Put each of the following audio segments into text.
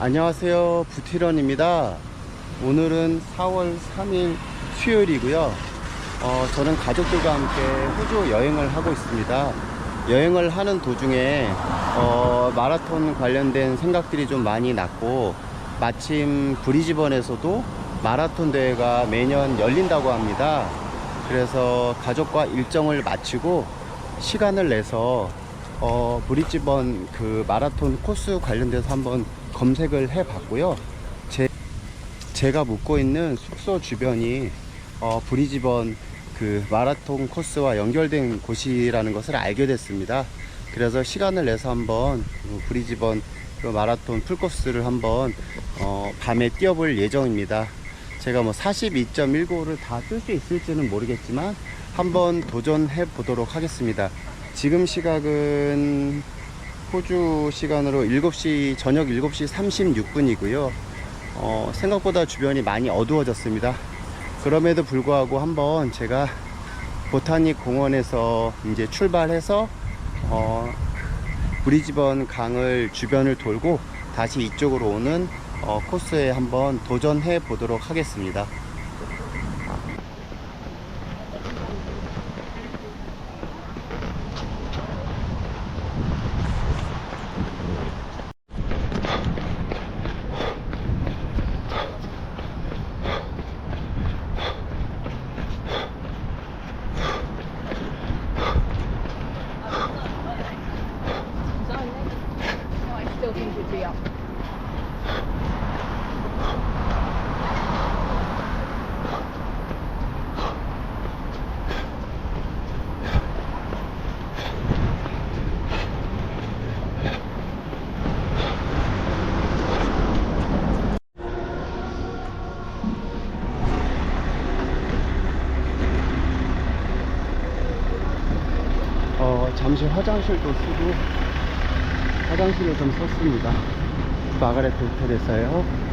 안녕하세요. 부티런입니다. 오늘은 4월 3일 수요일이고요. 어, 저는 가족들과 함께 호주 여행을 하고 있습니다. 여행을 하는 도중에 어, 마라톤 관련된 생각들이 좀 많이 났고 마침 브리즈번에서도 마라톤 대회가 매년 열린다고 합니다. 그래서 가족과 일정을 마치고 시간을 내서 어, 브리즈번 그 마라톤 코스 관련돼서 한번 검색을 해 봤고요. 제, 제가 묵고 있는 숙소 주변이 어, 브리즈번 그 마라톤 코스와 연결된 곳이라는 것을 알게 됐습니다. 그래서 시간을 내서 한번 그 브리즈번 그 마라톤 풀코스를 한번 어, 밤에 뛰어볼 예정입니다. 제가 뭐 42.195를 다 뛸 수 있을지는 모르겠지만 한번 도전해 보도록 하겠습니다. 지금 시각은 호주 시간으로 7시, 저녁 7시 36분이고요. 어, 생각보다 주변이 많이 어두워졌습니다. 그럼에도 불구하고 한번 제가 보타닉 공원에서 이제 출발해서 어, 브리즈번 강을 주변을 돌고 다시 이쪽으로 오는 어, 코스에 한번 도전해 보도록 하겠습니다. 잠시 화장실도 쓰고 화장실을 좀 썼습니다. 마가렛 호텔에서요.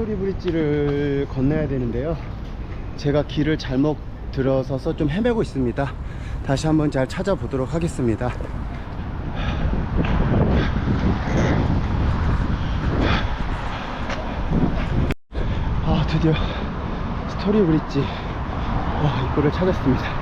스토리 브릿지를 건너야 되는데요. 제가 길을 잘못 들어서서 좀 헤매고 있습니다. 다시 한번 잘 찾아보도록 하겠습니다. 아, 드디어 스토리 브릿지 와, 입구를 찾았습니다.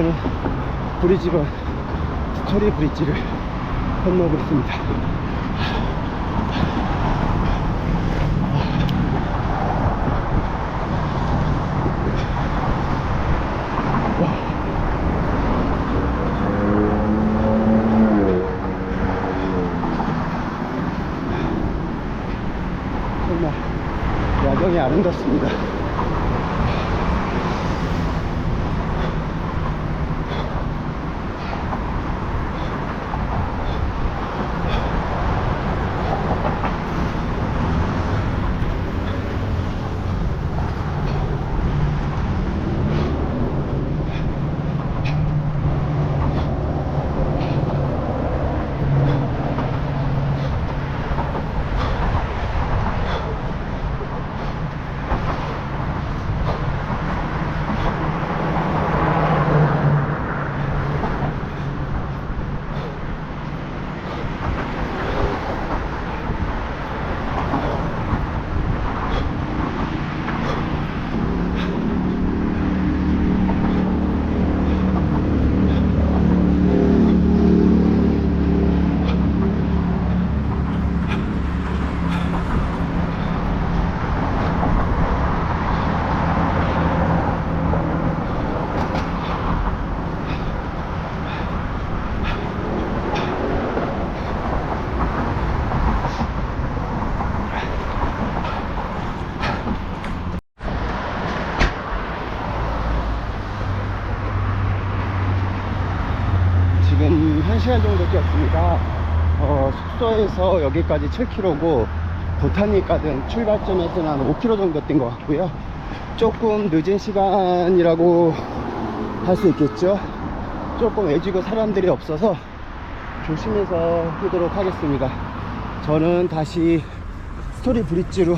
저는 브리즈번 스토리 브릿지를 건너고 있습니다. 정말 야경이 아름답습니다. 숙소에서 여기까지 7km고 보타닉 가든 출발점에서는 한 5km 정도 뛴 것 같고요. 조금 늦은 시간이라고 할 수 있겠죠. 조금 애지고 사람들이 없어서 조심해서 뛰도록 하겠습니다. 저는 다시 스토리 브릿지로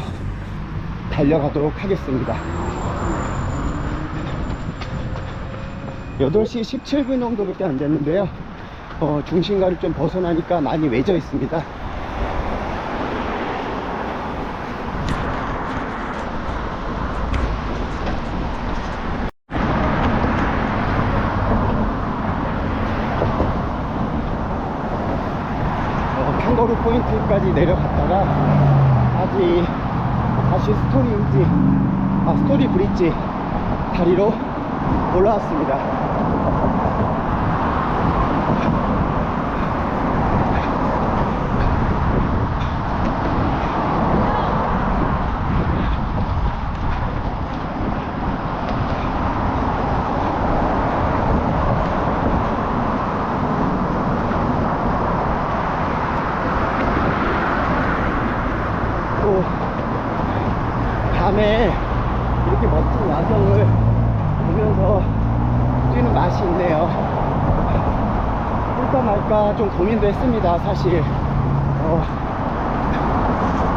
달려가도록 하겠습니다. 8시 17분 정도밖에 안 됐는데요. 어, 중심가를 좀 벗어나니까 많이 외져 있습니다. 어, 캥거루 포인트까지 내려갔다가 다시 다시 스토리 인지 아 스토리 브릿지 다리로 올라왔습니다. 또 밤에 이렇게 멋진 야경을 보면서 뛰는 맛이 있네요. 뛸까 말까 좀 고민도 했습니다, 사실. 어,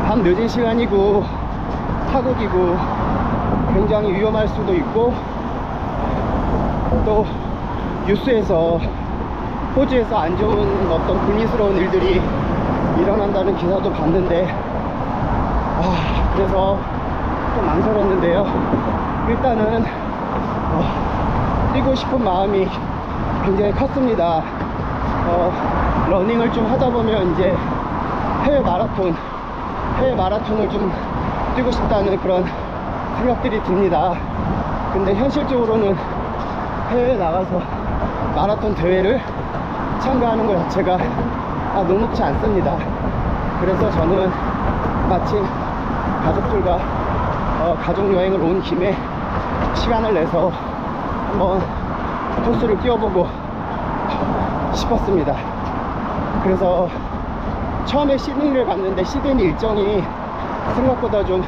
밤 늦은 시간이고, 타국이고, 굉장히 위험할 수도 있고, 또 뉴스에서 호주에서 안 좋은 어떤 불미스러운 일들이 일어난다는 기사도 봤는데, 아, 그래서 좀 망설였는데요. 일단은 어, 뛰고 싶은 마음이 굉장히 컸습니다. 어, 러닝을 좀 하다 보면 이제 해외 마라톤, 해외 마라톤을 좀 뛰고 싶다는 그런 생각들이 듭니다. 근데 현실적으로는 해외에 나가서 마라톤 대회를 참가하는 것 자체가 아, 녹록지 않습니다. 그래서 저는 마침 가족들과 어, 가족 여행을 온 김에 시간을 내서 한번 코스를 뛰어보고 싶었습니다. 그래서 처음에 시드니를 갔는데 시드니 일정이 생각보다 좀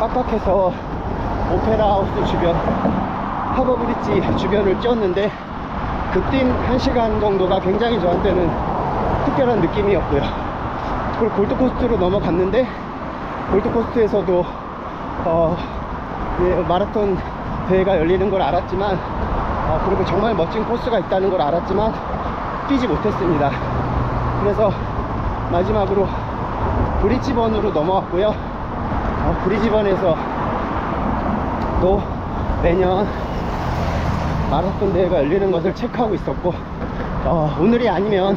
빡빡해서 오페라 하우스 주변 하버 브릿지 주변을 뛰었는데 그뛴 1시간 정도가 굉장히 저한테는 특별한 느낌이었고요. 그리고 골드코스트로 넘어갔는데 골드코스트에서도 어, 예, 마라톤 대회가 열리는 걸 알았지만 어, 그리고 정말 멋진 코스가 있다는 걸 알았지만 뛰지 못했습니다. 그래서 마지막으로 브리지번으로 넘어왔고요. 어, 브리지번에서 또 매년 마라톤 대회가 열리는 것을 체크하고 있었고 어, 오늘이 아니면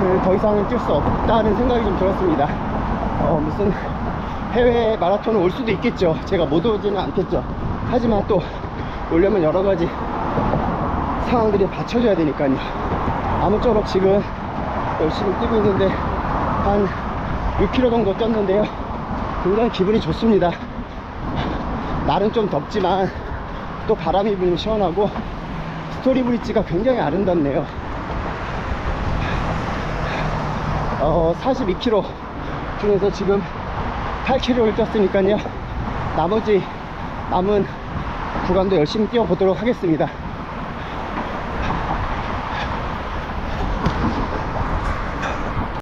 그 더 이상은 뛸 수 없다는 생각이 좀 들었습니다. 어, 무슨 해외 마라톤을 올 수도 있겠죠. 제가 못 오지는 않겠죠. 하지만 또 오려면 여러 가지 상황들이 받쳐줘야 되니까요. 아무쪼록 지금 열심히 뛰고 있는데 한 6km 정도 뛰었는데요. 굉장히 기분이 좋습니다. 날은 좀 덥지만 또 바람이 불면 시원하고 스토리 브릿지가 굉장히 아름답네요. 어, 42km 중에서 지금 8km를 뛰었으니까요. 나머지 남은 구간도 열심히 뛰어보도록 하겠습니다.